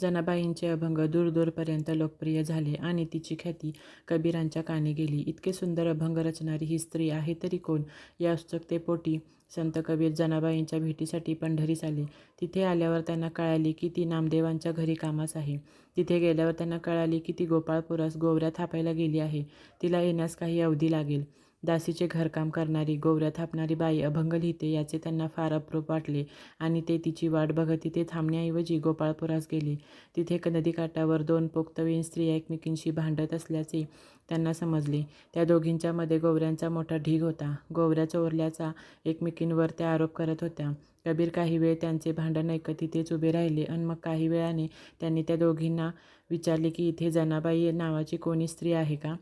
जनाबाईंचे अभंग दूरदूरपर्यंत लोकप्रिय झाले आणि तिची ख्याती कबीरांच्या कानी गेली. इतके सुंदर अभंग रचणारी ही स्त्री आहे तरी कोण? या उत्सुकतेपोटी संत कबीर जनाबाईंच्या भेटीसाठी पंढरीस आले. तिथे आल्यावर त्यांना कळाले की ती नामदेवांच्या घरी कामास आहे. तिथे गेल्यावर त्यांना कळाले की ती गोपाळपुरास गोवऱ्या थापायला गेली आहे. तिला येण्यास काही अवधी लागेल. दासीचे घरकाम करणारी, गोवऱ्या थापणारी बाई अभंग लिहिते याचे त्यांना फार अप्रूप वाटले आणि ते तिची वाट बघत तिथे थांबण्याऐवजी गोपाळपुरास गेले. तिथे नदीकाठावर दोन पोक्तवीन स्त्रिया एकमेकींशी भांडत असल्याचे त्यांना समजले. त्या दोघींच्यामध्ये गोवऱ्यांचा मोठा ढीग होता. गोवऱ्या चोरल्याचा एकमेकींवर त्या आरोप करत होत्या. कबीर काही वेळ त्यांचे भांडण ऐकत तिथेच उभे राहिले आणि मग काही वेळाने त्यांनी त्या दोघींना विचारले की इथे जनाबाई नावाची कोणी स्त्री आहे का?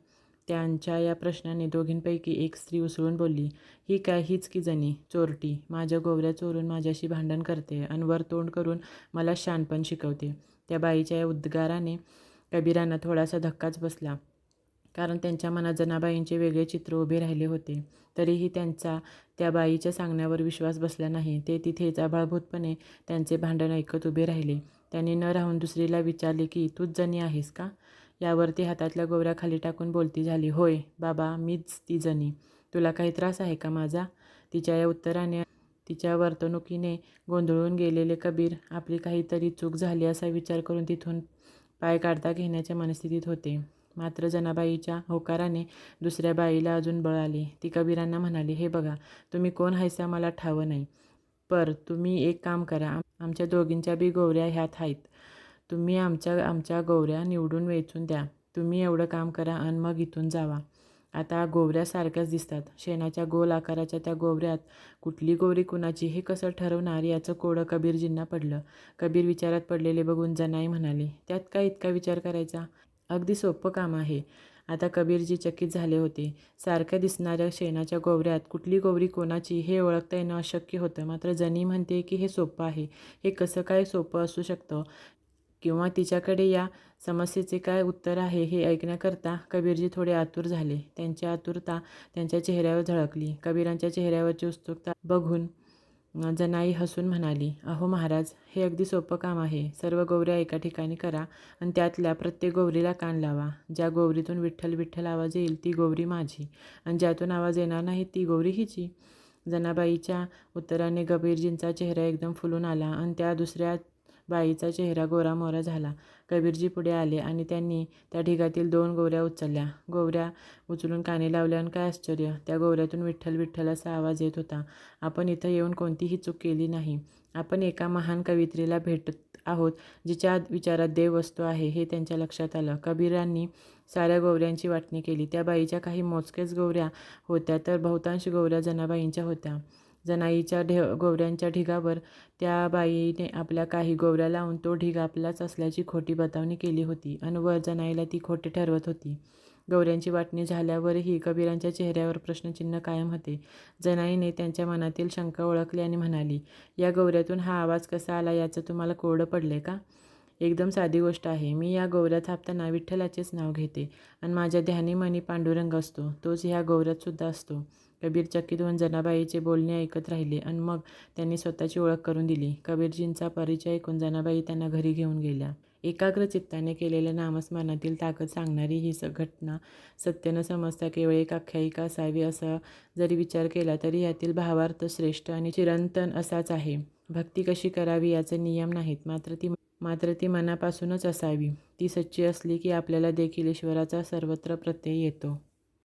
त्यांच्या या प्रश्नाने दोघींपैकी एक स्त्री उसळून बोलली, ही काय हीच की जणी, चोरटी. माझ्या गोवऱ्या चोरून माझ्याशी भांडण करते आणि वर तोंड करून मला शानपण शिकवते. त्या बाईच्या या उद्गाराने कबीरांना थोडासा धक्काच बसला. कारण त्यांच्या मनात जनाबाईंचे वेगळे चित्र उभे राहिले होते. तरीही त्यांचा त्या बाईच्या सांगण्यावर विश्वास बसला नाही. ते तिथेच आभाळभूतपणे त्यांचे भांडण ऐकत उभे राहिले. त्यांनी न राहून दुसरीला विचारले की तूच जणी आहेस का? यावरती हातातल्या गोवऱ्या खाली टाकून बोलती झाली, होय बाबा मीच ती जणी. तुला काही त्रास आहे का माझा? तिच्या या उत्तराने तिच्या वर्तणुकीने गोंधळून गेलेले कबीर आपली काहीतरी चूक झाली असा विचार करून तिथून पाय काढता घेण्याच्या मनस्थितीत होते. मात्र जनाबाईच्या होकाराने दुसऱ्या बाईला अजून बळ आले. ती कबीरांना म्हणाली, हे बघा तुम्ही कोण हायसा मला ठावं नाही. पर तुम्ही एक काम करा. आमच्या दोघींच्या बी गोवऱ्या ह्यात आहेत तुम्ही आमच्या आमच्या गोवऱ्या निवडून वेचून द्या. तुम्ही एवढं काम करा आणि मग इथून जावा. आता गोवऱ्या सारख्याच दिसतात. शेणाच्या गोल आकाराच्या त्या गोवऱ्यात कुठली गोवरी कुणाची हे कसं ठरवणार याचं कोडं कबीरजींना पडलं. कबीर विचारात पडलेले बघून जनाई म्हणाले, त्यात काय इतका विचार करायचा? अगदी सोपं काम आहे. आता कबीरजी चकित झाले होते. सारख्या दिसणाऱ्या शेणाच्या गोवऱ्यात कुठली गोवरी कोणाची हे ओळखता येणं अशक्य होतं. मात्र जनी म्हणते की हे सोपं आहे. हे कसं काय सोपं असू शकतं किंवा तिच्याकडे या समस्येचे काय उत्तर आहे हे ऐकण्याकरता कबीरजी थोडे आतुर झाले. त्यांची आतुरता त्यांच्या चेहऱ्यावर झळकली. कबीरांच्या चेहऱ्यावरची उत्सुकता बघून जनाई हसून म्हणाली, अहो महाराज हे अगदी सोपं काम आहे. सर्व गौऱ्या एका ठिकाणी करा आणि त्यातल्या प्रत्येक गौरीला कान लावा. ज्या गौरीतून विठ्ठल विठ्ठल आवाज येईल ती गौरी माझी आणि ज्यातून आवाज येणार नाही ती गौरी हिची. जनाबाईच्या उत्तराने कबीरजींचा चेहरा एकदम फुलून आला आणि त्या दुसऱ्या बाईचा चेहरा गोरामोरा झाला. कबीरजी पुढे आले आणि त्यांनी त्या ढिगातील दोन गोवऱ्या उचलल्या. गोवऱ्या उचलून कानी लावल्या काय आश्चर्य, त्या गोवऱ्यातून विठ्ठल विठ्ठल असा आवाज येत होता. आपण इथं येऊन कोणतीही चूक केली नाही. आपण एका महान कवित्रीला भेटत आहोत जिच्या विचारात देव वस्तू आहे हे त्यांच्या लक्षात आलं. कबीरांनी साऱ्या गोवऱ्यांची वाटणी केली. त्या बाईच्या काही मोजकेच गोवऱ्या होत्या तर बहुतांश गोवऱ्या जनाबाईंच्या होत्या. जनाईच्या गोवऱ्यांच्या ढिगावर त्या बाईने आपल्या काही गोवऱ्या लावून तो ढिग आपलाच असल्याची खोटी बतावणी केली होती आणि वर जनाईला ती खोटे ठरवत होती. गौऱ्यांची वाटणी झाल्यावरही कबीरांच्या चेहऱ्यावर प्रश्नचिन्ह कायम होते. जनाईने त्यांच्या मनातील शंका ओळखली आणि म्हणाली, या गौऱ्यातून हा आवाज कसा आला याचं तुम्हाला कोडं पडले का? एकदम साधी गोष्ट आहे. मी या गोवऱ्या थापताना विठ्ठलाचेच नाव घेते आणि माझ्या ध्यानी मनी पांडुरंग असतो. तोच ह्या गौऱ्यातसुद्धा असतो. कबीर चकित जनाबाईचे बोलणे ऐकत राहिले आणि मग त्यांनी स्वतःची ओळख करून दिली. कबीरजींचा परिचय ऐकून जनाबाई त्यांना घरी घेऊन गेल्या. एकाग्र चित्ताने केलेल्या नामस्मरणातील ताकद सांगणारी ही घटना सत्य न समजता केवळ एक आख्यायिका असावी असा जरी विचार केला तरी यातील भावार्थ श्रेष्ठ आणि चिरंतन असाच आहे. भक्ती कशी करावी याचे नियम नाहीत मात्र ती मात्र ती मनापासूनच असावी. ती सच्ची असली की आपल्याला देखील ईश्वराचा सर्वत्र प्रत्यय येतो.